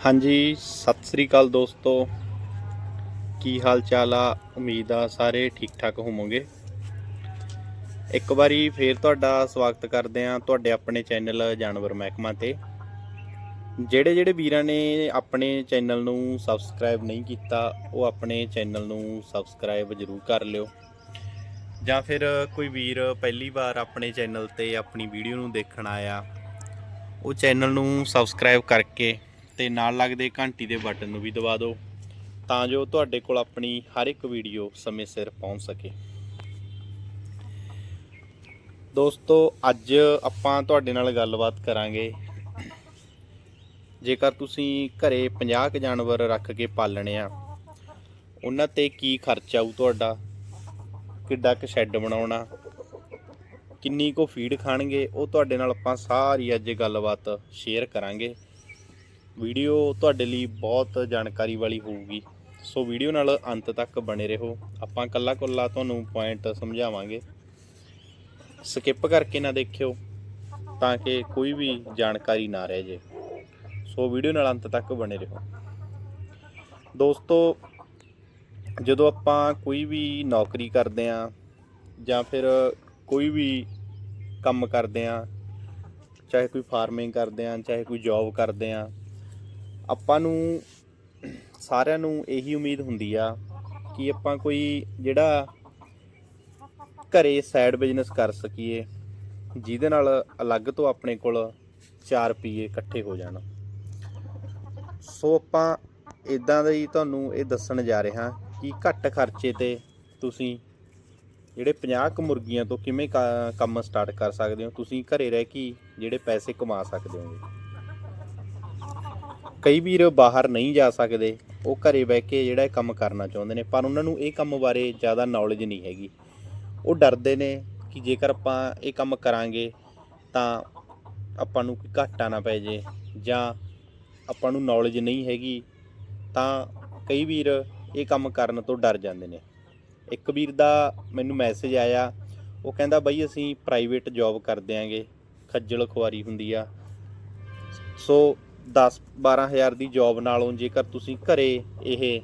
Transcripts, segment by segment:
ਹਾਂਜੀ, ਸਤਿ ਸ੍ਰੀ ਅਕਾਲ ਦੋਸਤੋ। ਕੀ ਹਾਲ ਚਾਲ ਆ? ਉਮੀਦ ਆ ਸਾਰੇ ਠੀਕ ਠਾਕ ਹੋਵੋਗੇ। ਇੱਕ ਵਾਰੀ ਫੇਰ ਤੁਹਾਡਾ ਸਵਾਗਤ ਕਰਦੇ ਆ ਤੁਹਾਡੇ ਆਪਣੇ ਚੈਨਲ ਜਾਨਵਰ ਮਹਿਕਮਾ ਤੇ। ਜਿਹੜੇ ਜਿਹੜੇ ਵੀਰਾਂ ਨੇ ਆਪਣੇ ਚੈਨਲ ਨੂੰ ਸਬਸਕ੍ਰਾਈਬ ਨਹੀਂ ਕੀਤਾ, ਉਹ ਆਪਣੇ ਚੈਨਲ ਨੂੰ ਸਬਸਕ੍ਰਾਈਬ ਜ਼ਰੂਰ ਕਰ ਲਿਓ। ਜਾਂ ਫਿਰ ਕੋਈ ਵੀਰ ਪਹਿਲੀ ਵਾਰ ਆਪਣੇ ਚੈਨਲ ਤੇ ਆਪਣੀ ਵੀਡੀਓ ਨੂੰ ਦੇਖਣ ਆਇਆ, ਉਹ ਚੈਨਲ ਨੂੰ ਸਬਸਕ੍ਰਾਈਬ ਕਰਕੇ ਤੇ ਨਾਲ ਲੱਗਦੇ ਘੰਟੀ ਦੇ ਬਟਨ ਨੂੰ ਵੀ ਦਬਾ ਦਿਓ ਤਾਂ ਜੋ ਤੁਹਾਡੇ ਕੋਲ ਆਪਣੀ ਹਰ ਇੱਕ ਵੀਡੀਓ ਸਮੇਂ ਸਿਰ ਪਹੁੰਚ ਸਕੇ। ਦੋਸਤੋ, ਅੱਜ ਆਪਾਂ ਤੁਹਾਡੇ ਨਾਲ ਗੱਲਬਾਤ ਕਰਾਂਗੇ। ਜੇਕਰ ਤੁਸੀਂ ਘਰੇ 50 ਕੁ ਜਾਨਵਰ ਰੱਖ ਕੇ ਪਾਲਣੇ ਆ, ਉਹਨਾਂ ਤੇ ਕੀ ਖਰਚਾ ਆਊ ਤੁਹਾਡਾ? ਕਿੱਡਾ ਕੁ ਸ਼ੈੱਡ ਬਣਾਉਣਾ? ਕਿੰਨੀ ਕੁ ਫੀਡ ਖਾਣਗੇ? ਉਹ ਤੁਹਾਡੇ ਨਾਲ ਆਪਾਂ ਸਾਰੀ ਅੱਜ ਗੱਲਬਾਤ ਸ਼ੇਅਰ ਕਰਾਂਗੇ। ਵੀਡੀਓ ਤੁਹਾਡੇ ਲਈ ਬਹੁਤ ਜਾਣਕਾਰੀ ਵਾਲੀ ਹੋਊਗੀ। ਸੋ ਵੀਡੀਓ ਨਾਲ ਅੰਤ ਤੱਕ ਬਣੇ ਰਹੋ। ਆਪਾਂ ਕੱਲਾ ਕੱਲਾ ਤੁਹਾਨੂੰ ਪੁਆਇੰਟ ਸਮਝਾਵਾਂਗੇ। ਸਕਿਪ ਕਰਕੇ ਨਾ ਦੇਖਿਓ, ਤਾਂ ਕਿ ਕੋਈ ਵੀ ਜਾਣਕਾਰੀ ਨਾ ਰਹਿ ਜੇ। ਸੋ ਵੀਡੀਓ ਨਾਲ ਅੰਤ ਤੱਕ ਬਣੇ ਰਹੋ। ਦੋਸਤੋ, ਜਦੋਂ ਆਪਾਂ ਕੋਈ ਵੀ ਨੌਕਰੀ ਕਰਦੇ ਆਂ ਜਾਂ ਫਿਰ ਕੋਈ ਵੀ ਕੰਮ ਕਰਦੇ ਆਂ ਚਾਹੇ ਕੋਈ ਫਾਰਮਿੰਗ ਕਰਦੇ ਆਂ ਚਾਹੇ ਕੋਈ ਜੌਬ ਕਰਦੇ ਆਂ ਆਪਾਂ ਨੂੰ ਸਾਰਿਆਂ ਨੂੰ ਇਹੀ ਉਮੀਦ ਹੁੰਦੀ ਆ ਕਿ ਆਪਾਂ ਕੋਈ ਜਿਹੜਾ ਘਰੇ ਸਾਈਡ ਬਿਜ਼ਨਸ ਕਰ ਸਕੀਏ, ਜਿਹਦੇ ਨਾਲ ਅਲੱਗ ਤੋਂ ਆਪਣੇ ਕੋਲ 4 ਰੁਪਏ ਇਕੱਠੇ ਹੋ ਜਾਣ। ਸੋ ਆਪਾਂ ਇਦਾਂ ਦਾ ਹੀ ਤੁਹਾਨੂੰ ਇਹ ਦੱਸਣ ਜਾ ਰਹੇ ਹਾਂ ਕਿ ਘੱਟ ਖਰਚੇ ਤੇ ਤੁਸੀਂ ਜਿਹੜੇ 50 ਕੁ ਮੁਰਗੀਆਂ ਤੋਂ ਕਿਵੇਂ ਕ- ਕੰਮ ਸਟਾਰਟ ਕਰ ਸਕਦੇ ਹੋ? ਤੁਸੀਂ ਘਰੇ ਰਹਿ ਕੇ ਜਿਹੜੇ ਪੈਸੇ ਕਮਾ ਸਕਦੇ ਹੋਗੇ। ਕਈ ਵੀਰ ਬਾਹਰ ਨਹੀਂ ਜਾ ਸਕਦੇ, ਉਹ ਘਰੇ ਬਹਿ ਕੇ ਜਿਹੜਾ ਇਹ ਕੰਮ ਕਰਨਾ ਚਾਹੁੰਦੇ ਨੇ, ਪਰ ਉਹਨਾਂ ਨੂੰ ਇਹ ਕੰਮ ਬਾਰੇ ਜ਼ਿਆਦਾ ਨੌਲੇਜ ਨਹੀਂ ਹੈਗੀ। ਉਹ ਡਰਦੇ ਨੇ ਕਿ ਜੇਕਰ ਆਪਾਂ ਇਹ ਕੰਮ ਕਰਾਂਗੇ ਤਾਂ ਆਪਾਂ ਨੂੰ ਕੋਈ ਘਾਟਾ ਨਾ ਪੈ ਜੇ ਜਾਂ ਆਪਾਂ ਨੂੰ ਨੌਲੇਜ ਨਹੀਂ ਹੈਗੀ, ਤਾਂ ਕਈ ਵੀਰ ਇਹ ਕੰਮ ਕਰਨ ਤੋਂ ਡਰ ਜਾਂਦੇ ਨੇ। ਇੱਕ ਵੀਰ ਦਾ ਮੈਨੂੰ ਮੈਸੇਜ ਆਇਆ, ਉਹ ਕਹਿੰਦਾ ਬਈ ਅਸੀਂ ਪ੍ਰਾਈਵੇਟ ਜੌਬ ਕਰਦੇ ਆਂਗੇ, ਖੱਜਲ ਖੁਆਰੀ ਹੁੰਦੀ ਆ। ਸੋ 10 12000 ਦੀ ਜੌਬ ਨਾਲੋਂ ਜੇਕਰ ਤੁਸੀਂ ਘਰੇ ਇਹ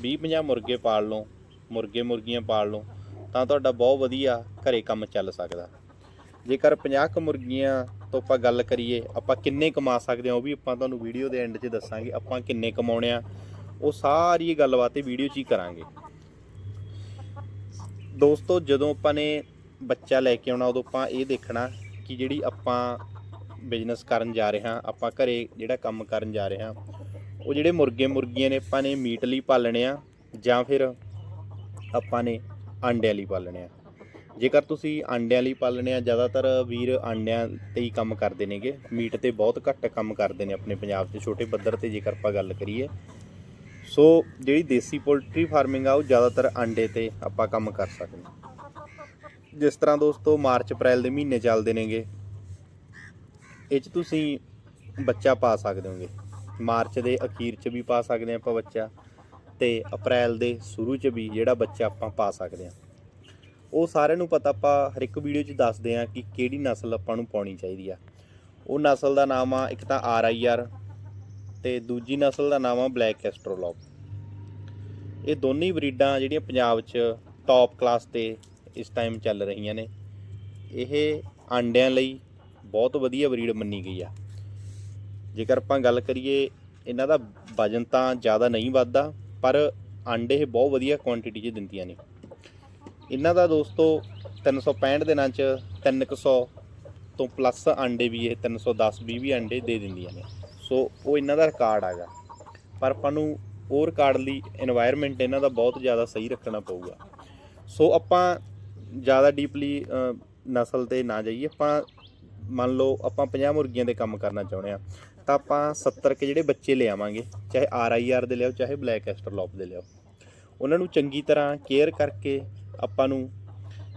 20 50 ਮੁਰਗੇ ਪਾਲ ਲਓ, ਮੁਰਗੇ ਮੁਰਗੀਆਂ ਪਾਲ ਲਓ, ਤਾਂ ਤੁਹਾਡਾ ਬਹੁਤ ਵਧੀਆ ਘਰੇ ਕੰਮ ਚੱਲ ਸਕਦਾ। ਜੇਕਰ 50 ਕੁ ਮੁਰਗੀਆਂ ਤੋਂ ਆਪਾਂ ਗੱਲ ਕਰੀਏ, ਆਪਾਂ ਕਿੰਨੇ ਕਮਾ ਸਕਦੇ ਹਾਂ, ਉਹ ਵੀ ਆਪਾਂ ਤੁਹਾਨੂੰ ਵੀਡੀਓ ਦੇ ਐਂਡ 'ਚ ਦੱਸਾਂਗੇ, ਆਪਾਂ ਕਿੰਨੇ ਕਮਾਉਣੇ ਆ, ਉਹ ਸਾਰੀ ਗੱਲਬਾਤ ਇਹ ਵੀਡੀਓ 'ਚ ਹੀ ਕਰਾਂਗੇ। ਦੋਸਤੋ, ਜਦੋਂ ਆਪਾਂ ਨੇ ਬੱਚਾ ਲੈ ਕੇ ਆਉਣਾ, ਉਦੋਂ ਆਪਾਂ ਇਹ ਦੇਖਣਾ ਕਿ ਜਿਹੜੀ ਆਪਾਂ ਬਿਜ਼ਨਸ ਕਰਨ ਜਾ ਰਹੇ ਹਾਂ, ਆਪਾਂ ਘਰੇ ਜਿਹੜਾ ਕੰਮ ਕਰਨ ਜਾ ਰਹੇ ਹਾਂ, ਉਹ ਜਿਹੜੇ ਮੁਰਗੇ ਮੁਰਗੀਆਂ ਨੇ ਆਪਾਂ ਨੇ ਮੀਟ ਲਈ ਪਾਲਣੇ ਆ, ਜਾਂ ਫਿਰ ਆਪਾਂ ਨੇ ਆਂਡਿਆਂ ਲਈ ਪਾਲਣੇ ਆ। ਜੇਕਰ ਤੁਸੀਂ ਆਂਡਿਆਂ ਲਈ ਪਾਲਣੇ ਆ, ਜ਼ਿਆਦਾਤਰ ਵੀਰ ਆਂਡਿਆਂ ਤੇ ਹੀ ਕੰਮ ਕਰਦੇ ਨੇਗੇ, ਮੀਟ ਤੇ ਬਹੁਤ ਘੱਟ ਕੰਮ ਕਰਦੇ ਨੇ ਆਪਣੇ ਪੰਜਾਬ 'ਚ ਛੋਟੇ ਪੱਧਰ ਤੇ ਜੇਕਰ ਆਪਾਂ ਗੱਲ ਕਰੀਏ। ਸੋ ਜਿਹੜੀ ਦੇਸੀ ਪੋਲਟਰੀ ਫਾਰਮਿੰਗ ਆ, ਉਹ ਜ਼ਿਆਦਾਤਰ ਆਂਡੇ ਤੇ ਆਪਾਂ ਕੰਮ ਕਰ ਸਕਦੇ ਹਾਂ। ਜਿਸ ਤਰ੍ਹਾਂ ਦੋਸਤੋ, ਮਾਰਚ, ਅਪ੍ਰੈਲ ਦੇ ਮਹੀਨੇ ਚੱਲਦੇ ਨੇਗੇ ਇਹ 'ਚ ਤੁਸੀਂ ਬੱਚਾ ਪਾ ਸਕਦੇ ਹੋਗੇ। ਮਾਰਚ ਦੇ ਅਖੀਰ 'ਚ ਵੀ ਪਾ ਸਕਦੇ ਹਾਂ ਆਪਾਂ ਬੱਚਾ ਤੇ ਅਪ੍ਰੈਲ ਦੇ ਸ਼ੁਰੂ 'ਚ ਵੀ ਜਿਹੜਾ ਬੱਚਾ ਆਪਾਂ ਪਾ ਸਕਦੇ ਹਾਂ। ਉਹ ਸਾਰਿਆਂ ਨੂੰ ਪਤਾ ਆਪਾਂ ਹਰ ਇੱਕ ਵੀਡੀਓ 'ਚ ਦੱਸਦੇ ਹਾਂ ਕਿ ਕਿਹੜੀ ਨਸਲ ਆਪਾਂ ਨੂੰ ਪਾਉਣੀ ਚਾਹੀਦੀ ਆ। ਉਹ ਨਸਲ ਦਾ ਨਾਮ ਆ ਇੱਕ ਤਾਂ ਆਰ ਆਈ ਆਰ ਤੇ ਦੂਜੀ ਨਸਲ ਦਾ ਨਾਮ ਆ ਬਲੈਕ ਐਸਟਰੋਲੌਪ। ਇਹ ਦੋਨੇ ਬਰੀਡਾਂ ਜਿਹੜੀਆਂ ਪੰਜਾਬ 'ਚ ਟੌਪ ਕਲਾਸ ਤੇ ਇਸ ਟਾਈਮ ਚੱਲ ਰਹੀਆਂ ਨੇ। ਇਹ ਆਂਡਿਆਂ ਲਈ ਬਹੁਤ ਵਧੀਆ ਬਰੀਡ ਮੰਨੀ ਗਈ ਆ। ਜੇਕਰ ਆਪਾਂ ਗੱਲ ਕਰੀਏ, ਇਹਨਾਂ ਦਾ ਵਜਨ ਤਾਂ ਜ਼ਿਆਦਾ ਨਹੀਂ ਵੱਧਦਾ, ਪਰ ਅੰਡੇ ਇਹ ਬਹੁਤ ਵਧੀਆ ਕੁਆਂਟੀਟੀ 'ਚ ਦਿੰਦੀਆਂ ਨੇ। ਇਹਨਾਂ ਦਾ ਦੋਸਤੋ 365 ਦਿਨਾਂ 'ਚ 300 ਤੋਂ ਪਲੱਸ ਅੰਡੇ ਵੀ ਇਹ 310 20 ਵੀ ਅੰਡੇ ਦੇ ਦਿੰਦੀਆਂ ਨੇ। ਸੋ ਉਹ ਇਹਨਾਂ ਦਾ ਰਿਕਾਰਡ ਆਗਾ ਪਰ ਆਪਾਂ ਨੂੰ ਉਹ ਰਿਕਾਰਡ ਲਈ এনवायरमेंट ਇਹਨਾਂ ਦਾ ਬਹੁਤ ਜ਼ਿਆਦਾ ਸਹੀ ਰੱਖਣਾ ਪਊਗਾ। ਸੋ ਆਪਾਂ ਜ਼ਿਆਦਾ ਡੀਪਲੀ ਨਸਲ ਤੇ ਨਾ ਜਾਈਏ। ਆਪਾਂ ਮੰਨ ਲਓ ਆਪਾਂ 50 ਮੁਰਗੀਆਂ ਦੇ ਕੰਮ ਕਰਨਾ ਚਾਹੁੰਦੇ ਆ ਤਾਂ ਆਪਾਂ 70 ਕੇ ਜਿਹੜੇ ਬੱਚੇ ਲਿਆਵਾਂਗੇ ਚਾਹੇ ਆਰ ਆਈ ਆਰ ਦੇ ਲਿਆਓ, ਚਾਹੇ ਬਲੈਕ ਐਸਟਰਲੋਪ ਦੇ ਲਿਆਓ। ਉਹਨਾਂ ਨੂੰ ਚੰਗੀ ਤਰ੍ਹਾਂ ਕੇਅਰ ਕਰਕੇ ਆਪਾਂ ਨੂੰ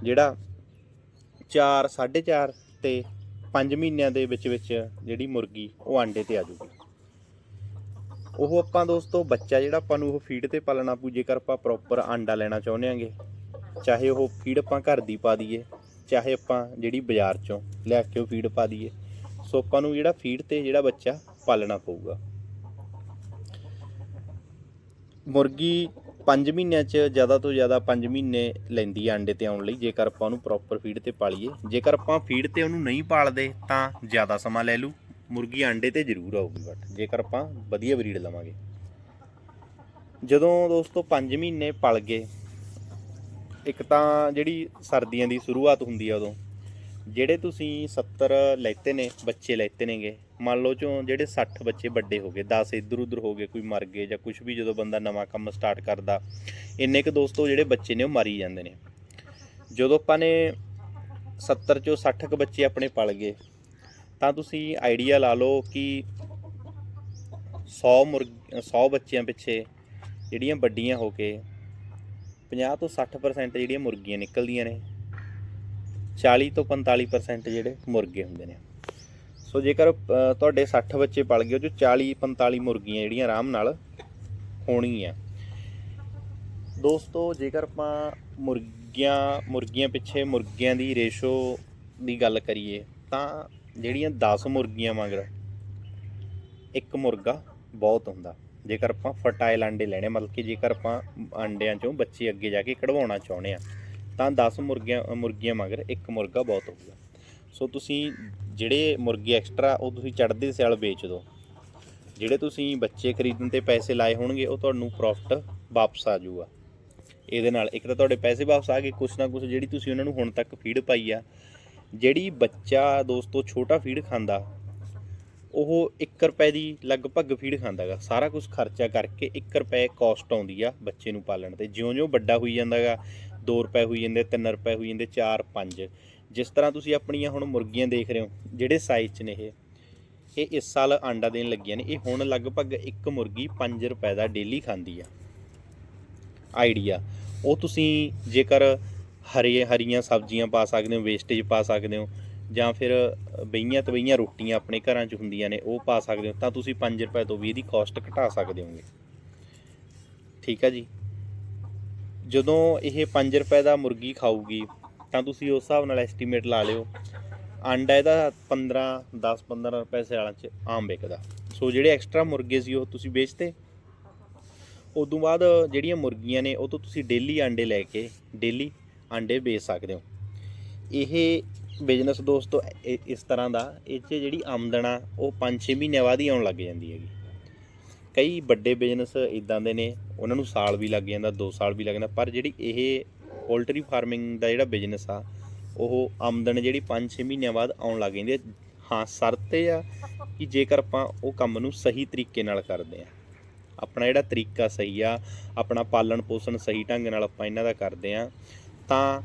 ਜਿਹੜਾ 4 4.5 ਤੇ 5 ਮਹੀਨਿਆਂ ਦੇ ਵਿੱਚ ਵਿੱਚ ਜਿਹੜੀ ਮੁਰਗੀ ਉਹ ਆਂਡੇ ਤੇ ਆ ਜੂਗੀ ਉਹ ਆਪਾਂ ਦੋਸਤੋ ਬੱਚਾ ਜਿਹੜਾ ਆਪਾਂ ਨੂੰ ਉਹ ਫੀਡ ਤੇ ਪਾਲਣਾ ਪਊ, ਜੇਕਰ ਆਪਾਂ ਪ੍ਰੋਪਰ ਆਂਡਾ ਲੈਣਾ ਚਾਹੁੰਦੇ ਆਂਗੇ ਚਾਹੇ ਉਹ ਫੀਡ ਆਪਾਂ ਘਰ ਦੀ ਪਾ ਦਈਏ ਚਾਹੇ ਆਪਾਂ ਜਿਹੜੀ ਬਾਜ਼ਾਰ ਚੋਂ ਲੈ ਕੇ ਉਹ ਫੀਡ ਪਾ ਦਈਏ, ਸੋ ਆਪਾਂ ਨੂੰ ਜਿਹੜਾ ਫੀਡ ਤੇ ਜਿਹੜਾ ਬੱਚਾ ਪਾਲਣਾ ਪਊਗਾ। ਮੁਰਗੀ 5 ਮਹੀਨਿਆਂ 'ਚ ਜ਼ਿਆਦਾ ਤੋਂ ਜ਼ਿਆਦਾ 5 ਮਹੀਨੇ ਲੈਂਦੀ ਹੈ ਅੰਡੇ ਤੇ ਆਉਣ ਲਈ, ਜੇਕਰ ਆਪਾਂ ਉਹਨੂੰ ਪ੍ਰੋਪਰ ਫੀਡ ਤੇ ਪਾਲੀਏ। ਜੇਕਰ ਆਪਾਂ ਫੀਡ ਤੇ ਉਹਨੂੰ ਨਹੀਂ ਪਾਲਦੇ, ਤਾਂ ਜ਼ਿਆਦਾ ਸਮਾਂ ਲੈ ਲੂ ਮੁਰਗੀ ਅੰਡੇ ਤੇ ਜ਼ਰੂਰ ਆਊਗੀ ਬਟ ਜੇਕਰ ਆਪਾਂ ਵਧੀਆ ਬਰੀਡ ਲਵਾਂਗੇ। ਜਦੋਂ ਦੋਸਤੋ 5 ਮਹੀਨੇ ਪਲ ਗਏ ਇੱਕ ਤਾਂ ਜਿਹੜੀ ਸਰਦੀਆਂ ਦੀ ਸ਼ੁਰੂਆਤ ਹੁੰਦੀ ਆ ਉਦੋਂ, ਜਿਹੜੇ ਤੁਸੀਂ 70 ਲੈਤੇ ਨੇ, ਬੱਚੇ ਲੈਤੇ ਨੇਗੇ, ਮੰਨ ਲਓ ਚੋਂ ਜਿਹੜੇ 60 ਬੱਚੇ ਵੱਡੇ ਹੋ ਗਏ 10 ਇੱਧਰ ਉੱਧਰ ਹੋ ਗਏ, ਕੋਈ ਮਰ ਗਏ ਜਾਂ ਕੁਝ ਵੀ ਜਦੋਂ ਬੰਦਾ ਨਵਾਂ ਕੰਮ ਸਟਾਰਟ ਕਰਦਾ, ਇੰਨੇ ਕੁ ਦੋਸਤੋ ਜਿਹੜੇ ਬੱਚੇ ਨੇ ਉਹ ਮਰੀ ਜਾਂਦੇ ਨੇ। ਜਦੋਂ ਆਪਾਂ ਨੇ 70 ਚੋਂ 60 ਕੁ ਬੱਚੇ ਆਪਣੇ ਪਲ ਗਏ, ਤਾਂ ਤੁਸੀਂ ਆਈਡੀਆ ਲਾ ਲਓ ਕਿ 100 ਮੁਰਗ 100 ਬੱਚਿਆਂ ਪਿੱਛੇ ਜਿਹੜੀਆਂ ਵੱਡੀਆਂ ਹੋ ਕੇ 50 ਤੋਂ 60% ਜਿਹੜੀਆਂ ਮੁਰਗੀਆਂ ਨਿਕਲਦੀਆਂ ਨੇ 40 ਤੋਂ 45% ਜਿਹੜੇ ਮੁਰਗੇ ਹੁੰਦੇ ਨੇ। ਸੋ ਜੇਕਰ ਤੁਹਾਡੇ 60 ਬੱਚੇ ਪਲ ਗਏ, ਉਹ 'ਚੋਂ 40 45 ਮੁਰਗੀਆਂ ਜਿਹੜੀਆਂ ਆਰਾਮ ਨਾਲ ਹੋਣਗੀਆਂ। ਦੋਸਤੋ, ਜੇਕਰ ਆਪਾਂ ਮੁਰਗੀਆਂ ਮੁਰਗੀਆਂ ਪਿੱਛੇ ਮੁਰਗੀਆਂ ਦੀ ਰੇਸ਼ੋ ਦੀ ਗੱਲ ਕਰੀਏ, ਤਾਂ ਜਿਹੜੀਆਂ 10 ਮੁਰਗੀਆਂ ਮਗਰ ਇੱਕ ਮੁਰਗਾ ਬਹੁਤ ਹੁੰਦਾ। ਜੇਕਰ ਆਪਾਂ ਫਰਟਾਈਲ ਅੰਡੇ ਲੈਣੇ ਮਤਲਬ ਕਿ ਜੇਕਰ ਆਪਾਂ ਅੰਡਿਆਂ ਚੋਂ ਬੱਚੇ ਅੱਗੇ ਜਾ ਕੇ ਕਢਵਾਉਣਾ ਚਾਹੁੰਦੇ ਆ, ਤਾਂ 10 ਮੁਰਗੀਆਂ ਮੁਰਗੀਆਂ ਮਗਰ ਇੱਕ ਮੁਰਗਾ ਬਹੁਤ ਹੋਊਗਾ। ਸੋ ਤੁਸੀਂ ਜਿਹੜੇ ਮੁਰਗੇ ਐਕਸਟਰਾ, ਉਹ ਤੁਸੀਂ ਚੜ੍ਹਦੇ ਸਿਆਲ ਵੇਚ ਦਿਓ। ਜਿਹੜੇ ਤੁਸੀਂ ਬੱਚੇ ਖਰੀਦਣ ਤੇ ਪੈਸੇ ਲਾਏ ਹੋਣਗੇ, ਉਹ ਤੁਹਾਨੂੰ ਪ੍ਰੋਫਿਟ ਵਾਪਸ ਆ ਜਾਊਗਾ। ਇਹਦੇ ਨਾਲ ਇੱਕ ਤਾਂ ਤੁਹਾਡੇ ਪੈਸੇ ਵਾਪਸ ਆ ਗਏ, ਕੁਛ ਨਾ ਕੁਛ ਜਿਹੜੀ ਤੁਸੀਂ ਉਹਨਾਂ ਨੂੰ ਹੁਣ ਤੱਕ ਫੀਡ ਪਾਈ ਆ। ਜਿਹੜੀ ਬੱਚਾ ਦੋਸਤੋ ਛੋਟਾ ਫੀਡ ਖਾਂਦਾ ਉਹ 1 ਰੁਪਏ ਦੀ ਲਗਭਗ ਫੀਡ ਖਾਂਦਾਗਾ। ਸਾਰਾ ਕੁਝ ਖਰਚਾ ਕਰਕੇ 1 ਰੁਪਏ ਕਾਸਟ ਆਉਂਦੀ ਆ ਬੱਚੇ ਨੂੰ ਪਾਲਣ ਤੇ। ਜਿਉਂ-ਜਿਉਂ ਵੱਡਾ ਹੋਈ ਜਾਂਦਾਗਾ 2 ਰੁਪਏ ਹੋਈ ਜਾਂਦੇ 3 ਰੁਪਏ ਹੋਈ ਜਾਂਦੇ 4 5 ਜਿਸ ਤਰ੍ਹਾਂ ਤੁਸੀਂ ਆਪਣੀਆਂ ਹੁਣ ਮੁਰਗੀਆਂ ਦੇਖ ਰਹੇ ਹੋ, ਜਿਹੜੇ ਸਾਈਜ਼ 'ਚ ਨੇ ਇਹ ਇਹ ਇਸ ਸਾਲ ਆਂਡਾ ਦੇਣ ਲੱਗੀਆਂ ਨੇ। ਇਹ ਹੁਣ ਲਗਭਗ ਇੱਕ ਮੁਰਗੀ 5 ਰੁਪਏ ਦਾ ਡੇਲੀ ਖਾਂਦੀ ਆ। ਆਈਡੀਆ। ਉਹ ਤੁਸੀਂ ਜੇਕਰ ਹਰੇ ਹਰੀਆਂ ਸਬਜ਼ੀਆਂ ਪਾ ਸਕਦੇ ਹੋ ਵੇਸਟੇਜ ਪਾ ਸਕਦੇ ਹੋ ਜਾਂ ਫਿਰ ਬਈਆਂ ਤਵਈਆਂ ਰੋਟੀਆਂ ਆਪਣੇ ਘਰਾਂ 'ਚ ਹੁੰਦੀਆਂ ਨੇ, ਉਹ ਪਾ ਸਕਦੇ ਹੋ, ਤਾਂ ਤੁਸੀਂ 5 ਰੁਪਏ ਤੋਂ ਵੀ ਇਹਦੀ ਕਾਸਟ ਘਟਾ ਸਕਦੇ ਹੋਗੇ। ਠੀਕ ਆ ਜੀ? ਜਦੋਂ ਇਹ 5 ਰੁਪਏ ਦਾ ਮੁਰਗੀ ਖਾਊਗੀ, ਤਾਂ ਤੁਸੀਂ ਉਸ ਹਿਸਾਬ ਨਾਲ ਐਸਟੀਮੇਟ ਲਾ ਲਿਓ। ਅੰਡਾ ਇਹਦਾ 15 10 15 ਰੁਪਏ ਸਿਆਲਾਂ 'ਚ ਆਮ ਵਿਕਦਾ। ਸੋ ਜਿਹੜੇ ਐਕਸਟਰਾ ਮੁਰਗੇ ਸੀ, ਉਹ ਤੁਸੀਂ ਵੇਚਤੇ। ਉਦੋਂ ਬਾਅਦ ਜਿਹੜੀਆਂ ਮੁਰਗੀਆਂ ਨੇ, ਉਹ ਤੋਂ ਤੁਸੀਂ ਡੇਲੀ ਆਂਡੇ ਲੈ ਕੇ ਡੇਲੀ ਆਂਡੇ ਵੇਚ ਸਕਦੇ ਹੋ। ਇਹ ਬਿਜ਼ਨਸ ਦੋਸਤੋ, ਇ- ਇਸ ਤਰ੍ਹਾਂ ਦਾ, ਇਹ 'ਚ ਜਿਹੜੀ ਆਮਦਨ ਆ, ਉਹ 5-6 ਮਹੀਨਿਆਂ ਬਾਅਦ ਹੀ ਆਉਣ ਲੱਗ ਜਾਂਦੀ ਹੈਗੀ। ਕਈ ਵੱਡੇ ਬਿਜ਼ਨਸ ਇਦਾਂ ਦੇ ਨੇ, ਉਹਨਾਂ ਨੂੰ ਸਾਲ ਵੀ ਲੱਗ ਜਾਂਦਾ 2 ਸਾਲ ਵੀ ਲੱਗ ਜਾਂਦਾ, ਪਰ ਜਿਹੜੀ ਇਹ ਪੋਲਟਰੀ ਫਾਰਮਿੰਗ ਦਾ ਜਿਹੜਾ ਬਿਜ਼ਨਸ ਆ, ਉਹ ਆਮਦਨ ਜਿਹੜੀ 5-6 ਮਹੀਨਿਆਂ ਬਾਅਦ ਆਉਣ ਲੱਗ ਜਾਂਦੀ ਹੈ। ਹਾਂ, ਸ਼ਰਤ ਇਹ ਆ ਕਿ ਜੇਕਰ ਆਪਾਂ ਉਹ ਕੰਮ ਨੂੰ ਸਹੀ ਤਰੀਕੇ ਨਾਲ ਕਰਦੇ ਆ ਆਪਣਾ ਜਿਹੜਾ ਤਰੀਕਾ ਸਹੀ ਆ, ਆਪਣਾ ਪਾਲਣ ਪੋਸ਼ਣ ਸਹੀ ਢੰਗ ਨਾਲ ਆਪਾਂ ਇਹਨਾਂ ਦਾ ਕਰਦੇ ਆ ਤਾਂ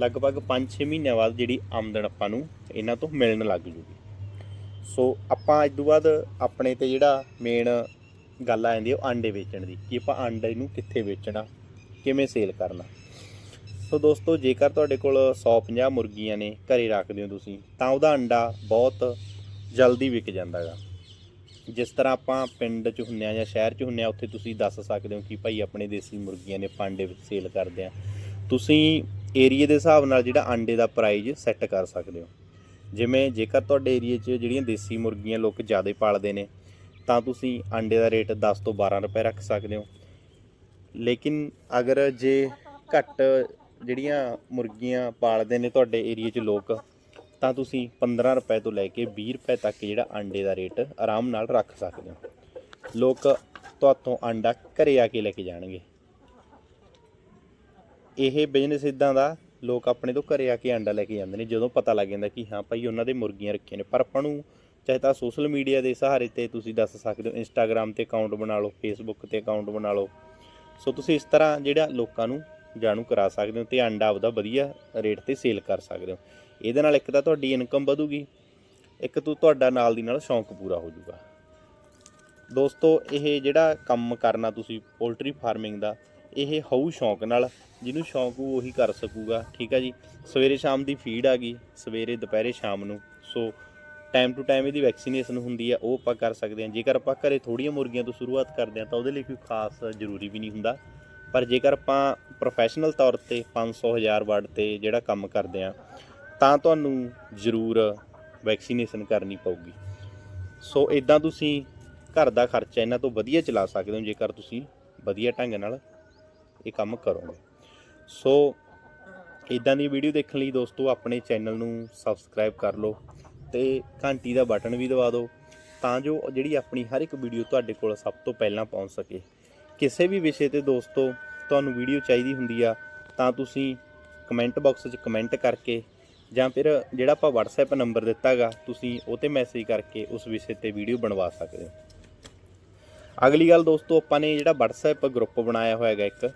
ਲਗਭਗ 5-6 ਮਹੀਨਿਆਂ ਬਾਅਦ ਜਿਹੜੀ ਆਮਦਨ ਆਪਾਂ ਨੂੰ ਇਹਨਾਂ ਤੋਂ ਮਿਲਣ ਲੱਗ ਜੂਗੀ। ਸੋ ਆਪਾਂ ਇਸ ਤੋਂ ਬਾਅਦ ਆਪਣੇ ਤੇ ਜਿਹੜਾ ਮੇਨ ਗੱਲ ਆ ਜਾਂਦੀ ਹੈ ਉਹ ਆਂਡੇ ਵੇਚਣ ਦੀ, ਕਿ ਆਪਾਂ ਆਂਡੇ ਨੂੰ ਕਿੱਥੇ ਵੇਚਣਾ, ਕਿਵੇਂ ਸੇਲ ਕਰਨਾ। ਸੋ ਦੋਸਤੋ, ਜੇਕਰ ਤੁਹਾਡੇ ਕੋਲ 150 ਮੁਰਗੀਆਂ ਨੇ, ਘਰੇ ਰੱਖਦੇ ਹੋ ਤੁਸੀਂ, ਤਾਂ ਉਹਦਾ ਅੰਡਾ ਬਹੁਤ ਜਲਦੀ ਵਿਕ ਜਾਂਦਾ ਗਾ ਜਿਸ ਤਰ੍ਹਾਂ ਆਪਾਂ ਪਿੰਡ 'ਚ ਹੁੰਨੇ ਆ ਜਾਂ ਸ਼ਹਿਰ 'ਚ ਹੁੰਨੇ ਆ, ਉੱਥੇ ਤੁਸੀਂ ਦੱਸ ਸਕਦੇ ਹੋ ਕਿ ਭਾਈ ਆਪਣੇ ਦੇਸੀ ਮੁਰਗੀਆਂ ਨੇ ਪਾਂਡੇ ਵਿੱਚ ਸੇਲ ਕਰਦੇ ਆ। ਤੁਸੀਂ ਏਰੀਏ ਦੇ ਹਿਸਾਬ ਨਾਲ ਜਿਹੜਾ ਆਂਡੇ ਦਾ ਪ੍ਰਾਈਜ਼ ਸੈੱਟ ਕਰ ਸਕਦੇ ਹੋ। ਜਿਵੇਂ ਜੇਕਰ ਤੁਹਾਡੇ ਏਰੀਏ 'ਚ ਜਿਹੜੀਆਂ ਦੇਸੀ ਮੁਰਗੀਆਂ ਲੋਕ ਜ਼ਿਆਦਾ ਪਾਲਦੇ ਨੇ, ਤਾਂ ਤੁਸੀਂ ਆਂਡੇ ਦਾ ਰੇਟ 10 ਤੋਂ 12 ਰੁਪਏ ਰੱਖ ਸਕਦੇ ਹੋ। ਲੇਕਿਨ ਅਗਰ ਜੇ ਘੱਟ ਜਿਹੜੀਆਂ ਮੁਰਗੀਆਂ ਪਾਲਦੇ ਨੇ ਤੁਹਾਡੇ ਏਰੀਏ 'ਚ ਲੋਕ, ਤਾਂ ਤੁਸੀਂ 15 ਰੁਪਏ ਤੋਂ ਲੈ ਕੇ 20 ਰੁਪਏ ਤੱਕ ਜਿਹੜਾ ਆਂਡੇ ਦਾ ਰੇਟ ਆਰਾਮ ਨਾਲ ਰੱਖ ਸਕਦੇ ਹੋ। ਲੋਕ ਤੁਹਾਤੋਂ ਆਂਡਾ ਘਰੇ ਆ ਕੇ ਲੈ ਕੇ ਜਾਣਗੇ। ਇਹ ਬਿਜ਼ਨਸ ਇਦਾਂ ਦਾ, ਲੋਕ ਆਪਣੇ ਤੋਂ ਘਰੇ ਆ ਕੇ ਆਂਡਾ ਲੈ ਕੇ ਜਾਂਦੇ ਨੇ, ਜਦੋਂ ਪਤਾ ਲੱਗ ਜਾਂਦਾ ਕਿ ਹਾਂ ਭਾਈ ਉਹਨਾਂ ਦੇ ਮੁਰਗੀਆਂ ਰੱਖੀਆਂ ਨੇ। ਪਰ ਆਪਾਂ ਨੂੰ ਚਾਹੇ ਤਾਂ ਸੋਸ਼ਲ ਮੀਡੀਆ ਦੇ ਸਹਾਰੇ ਤੇ ਤੁਸੀਂ ਦੱਸ ਸਕਦੇ ਹੋ ਇੰਸਟਾਗ੍ਰam ਤੇ ਅਕਾਊਂਟ ਬਣਾ ਲਓ ਫੇਸਬੁੱਕ ਤੇ ਅਕਾਊਂਟ ਬਣਾ ਲਓ। ਸੋ ਤੁਸੀਂ ਇਸ ਤਰ੍ਹਾਂ ਜਿਹੜਾ ਲੋਕਾਂ ਨੂੰ ਜਾਣੂ ਕਰਾ ਸਕਦੇ ਹੋ ਤੇ ਆਂਡਾ ਆਪਦਾ ਵਧੀਆ ਰੇਟ ਤੇ ਸੇਲ ਕਰ ਸਕਦੇ ਹੋ। ਇਹਦੇ ਨਾਲ ਇੱਕ ਤਾਂ ਤੁਹਾਡੀ ਇਨਕਮ ਵਧੂਗੀ, ਇੱਕ ਤੋਂ ਤੁਹਾਡਾ ਨਾਲ ਦੀ ਨਾਲ ਸ਼ੌਂਕ ਪੂਰਾ ਹੋ ਜਾਊਗਾ। ਦੋਸਤੋ, ਇਹ ਜਿਹੜਾ ਕੰਮ ਕਰਨਾ ਤੁਸੀਂ ਪੋਲਟਰੀ ਫਾਰਮਿੰਗ ਦਾ ਇਹ ਹੋਊ ਸ਼ੌਂਕ ਨਾਲ, ਜਿਹਨੂੰ ਸ਼ੌਂਕ ਉਹ ਉਹੀ ਕਰ ਸਕੂਗਾ, ਠੀਕ ਆ ਜੀ? ਸਵੇਰੇ ਸ਼ਾਮ ਦੀ ਫੀਡ ਆ ਗਈ, ਸਵੇਰੇ ਦੁਪਹਿਰੇ ਸ਼ਾਮ ਨੂੰ। ਸੋ ਟਾਈਮ ਟੂ ਟਾਈਮ ਇਹਦੀ ਵੈਕਸੀਨੇਸ਼ਨ ਹੁੰਦੀ ਆ, ਉਹ ਆਪਾਂ ਕਰ ਸਕਦੇ ਹਾਂ ਜੇਕਰ ਆਪਾਂ ਘਰੇ ਥੋੜੀਆਂ ਮੁਰਗੀਆਂ ਤੋਂ ਸ਼ੁਰੂਆਤ ਕਰਦੇ ਹਾਂ ਤਾਂ ਉਹਦੇ ਲਈ ਕੋਈ ਖਾਸ ਜ਼ਰੂਰੀ ਵੀ ਨਹੀਂ ਹੁੰਦਾ। ਪਰ ਜੇਕਰ ਆਪਾਂ ਪ੍ਰੋਫੈਸ਼ਨਲ ਤੌਰ ਤੇ 500 ਹਜ਼ਾਰ ਵਰਡ ਤੇ ਜਿਹੜਾ ਕੰਮ ਕਰਦੇ ਹਾਂ ਤਾਂ ਤੁਹਾਨੂੰ ਜ਼ਰੂਰ ਵੈਕਸੀਨੇਸ਼ਨ ਕਰਨੀ ਪਊਗੀ। ਸੋ ਇਦਾਂ ਤੁਸੀਂ ਘਰ ਦਾ ਖਰਚਾ ਇਹਨਾਂ ਤੋਂ ਵਧੀਆ ਚਲਾ ਸਕਦੇ ਹੋ, ਜੇਕਰ ਤੁਸੀਂ ਵਧੀਆ ਢੰਗ ਨਾਲ ਇਹ ਕੰਮ ਕਰੋਗੇ। ਸੋ ਇਦਾਂ ਦੀ ਵੀਡੀਓ ਦੇਖਣ ਲਈ ਦੋਸਤੋ, ਆਪਣੇ ਚੈਨਲ ਨੂੰ ਸਬਸਕ੍ਰਾਈਬ ਕਰ ਲਓ ਤੇ ਘੰਟੀ ਦਾ ਬਟਨ ਵੀ ਦਬਾ ਦਿਓ ਤਾਂ ਜੋ ਜਿਹੜੀ ਆਪਣੀ ਹਰ ਇੱਕ ਵੀਡੀਓ ਤੁਹਾਡੇ ਕੋਲ ਸਭ ਤੋਂ ਪਹਿਲਾਂ ਪਹੁੰਚ ਸਕੇ। ਕਿਸੇ ਵੀ ਵਿਸ਼ੇ ਤੇ ਦੋਸਤੋ, ਤੁਹਾਨੂੰ ਵੀਡੀਓ ਚਾਹੀਦੀ ਹੁੰਦੀ ਆ ਤਾਂ ਤੁਸੀਂ ਕਮੈਂਟ ਬਾਕਸ 'ਚ ਕਮੈਂਟ ਕਰਕੇ ਜਾਂ ਫਿਰ ਜਿਹੜਾ ਆਪਾਂ WhatsApp ਨੰਬਰ ਦਿੱਤਾਗਾ, ਤੁਸੀਂ ਉਹ ਤੇ ਮੈਸੇਜ ਕਰਕੇ ਉਸ ਵਿਸ਼ੇ ਤੇ ਵੀਡੀਓ ਬਣਵਾ ਸਕਦੇ ਹੋ। ਅਗਲੀ ਗੱਲ ਦੋਸਤੋ, ਆਪਾਂ ਨੇ ਜਿਹੜਾ WhatsApp ਗਰੁੱਪ ਬਣਾਇਆ ਹੋਇਆ ਹੈਗਾ ਇੱਕ,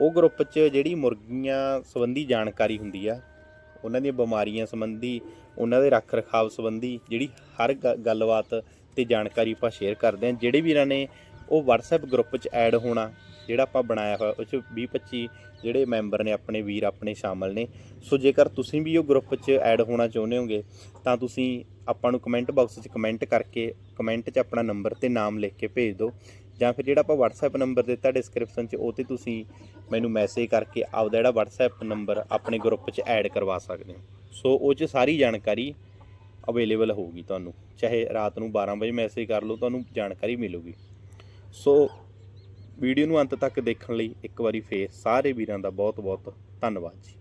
ਉਹ ਗਰੁੱਪ 'ਚ ਜਿਹੜੀ ਮੁਰਗੀਆਂ ਸੰਬੰਧੀ ਜਾਣਕਾਰੀ ਹੁੰਦੀ ਆ, ਉਹਨਾਂ ਦੀਆਂ ਬਿਮਾਰੀਆਂ ਸੰਬੰਧੀ, ਉਹਨਾਂ ਦੇ ਰੱਖ ਰਖਾਵ ਸੰਬੰਧੀ ਜਿਹੜੀ ਹਰ ਗੱਲਬਾਤ ਤੇ ਜਾਣਕਾਰੀ ਆਪਾਂ ਸ਼ੇਅਰ ਕਰਦੇ ਹਾਂ। ਜਿਹੜੇ ਵੀਰਾਂ ਨੇ ਉਹ WhatsApp ਗਰੁੱਪ 'ਚ ਐਡ ਹੋਣਾ, ਜਿਹੜਾ ਆਪਾਂ ਬਣਾਇਆ ਹੋਇਆ, ਉਹ 'ਚ 20 25 ਜਿਹੜੇ ਮੈਂਬਰ ਨੇ, ਆਪਣੇ ਵੀਰ, ਆਪਣੇ ਸ਼ਾਮਲ ਨੇ। ਸੋ ਜੇਕਰ ਤੁਸੀਂ ਵੀ ਉਹ ਗਰੁੱਪ 'ਚ ਐਡ ਹੋਣਾ ਚਾਹੁੰਦੇ ਹੋਗੇ, ਤਾਂ ਤੁਸੀਂ ਆਪਾਂ ਨੂੰ ਕਮੈਂਟ ਬਾਕਸ 'ਚ ਕਮੈਂਟ ਕਰਕੇ ਕਮੈਂਟ 'ਚ ਆਪਣਾ ਨੰਬਰ ਤੇ ਨਾਮ ਲਿਖ ਕੇ ਭੇਜ ਦਿਓ। ਜਾਂ ਫਿਰ ਜਿਹੜਾ ਆਪਾਂ WhatsApp ਨੰਬਰ ਦਿੱਤਾ ਡਿਸਕ੍ਰਿਪਸ਼ਨ 'ਚ, ਉਹ ਤੇ ਤੁਸੀਂ ਮੈਨੂੰ ਮੈਸੇਜ ਕਰਕੇ ਆਪਦਾ ਜਿਹੜਾ WhatsApp ਨੰਬਰ ਆਪਣੇ ਗਰੁੱਪ 'ਚ ਐਡ ਕਰਵਾ ਸਕਦੇ ਹੋ। ਸੋ ਉਹ 'ਚ ਸਾਰੀ ਜਾਣਕਾਰੀ ਅਵੇਲੇਬਲ ਹੋਊਗੀ ਤੁਹਾਨੂੰ। ਚਾਹੇ ਰਾਤ ਨੂੰ 12 ਵਜੇ ਮੈਸੇਜ ਕਰ ਲਓ, ਤੁਹਾਨੂੰ ਜਾਣਕਾਰੀ ਮਿਲੂਗੀ। ਸੋ ਵੀਡੀਓ ਨੂੰ ਅੰਤ ਤੱਕ ਦੇਖਣ ਲਈ ਇੱਕ ਵਾਰੀ ਫੇਰ ਸਾਰੇ ਵੀਰਾਂ ਦਾ ਬਹੁਤ ਬਹੁਤ ਧੰਨਵਾਦ ਜੀ।